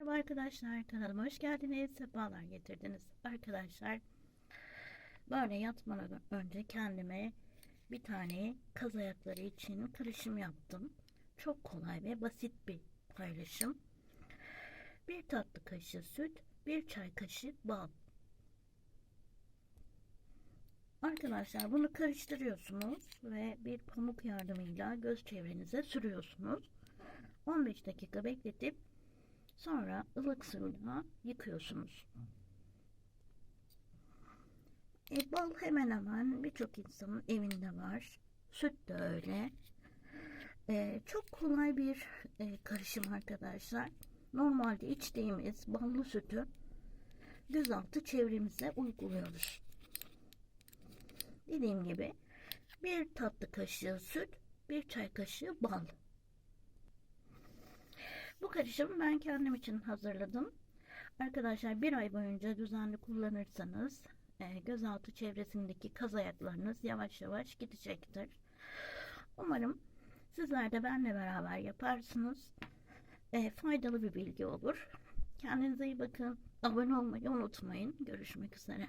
Merhaba arkadaşlar kanalıma hoş geldiniz. Sefalar getirdiniz. Arkadaşlar böyle yatmadan önce kendime bir tane kaz ayakları için karışım yaptım. Çok kolay ve basit bir paylaşım. Bir tatlı kaşığı süt, bir çay kaşığı bal. Arkadaşlar bunu karıştırıyorsunuz ve bir pamuk yardımıyla göz çevrenize sürüyorsunuz. 15 dakika bekletip Sonra ılık suyla yıkıyorsunuz. E, bal hemen hemen birçok insanın evinde var. Süt de öyle. E, çok kolay bir e, karışım arkadaşlar. Normalde içtiğimiz ballı sütü gözaltı çevremize uyguluyoruz. Dediğim gibi bir tatlı kaşığı süt, bir çay kaşığı bal. Karışımı ben kendim için hazırladım. Arkadaşlar bir ay boyunca düzenli kullanırsanız e, gözaltı çevresindeki kaz ayaklarınız yavaş yavaş gidecektir. Umarım sizler de benimle beraber yaparsınız. E, faydalı bir bilgi olur. Kendinize iyi bakın. Abone olmayı unutmayın. Görüşmek üzere.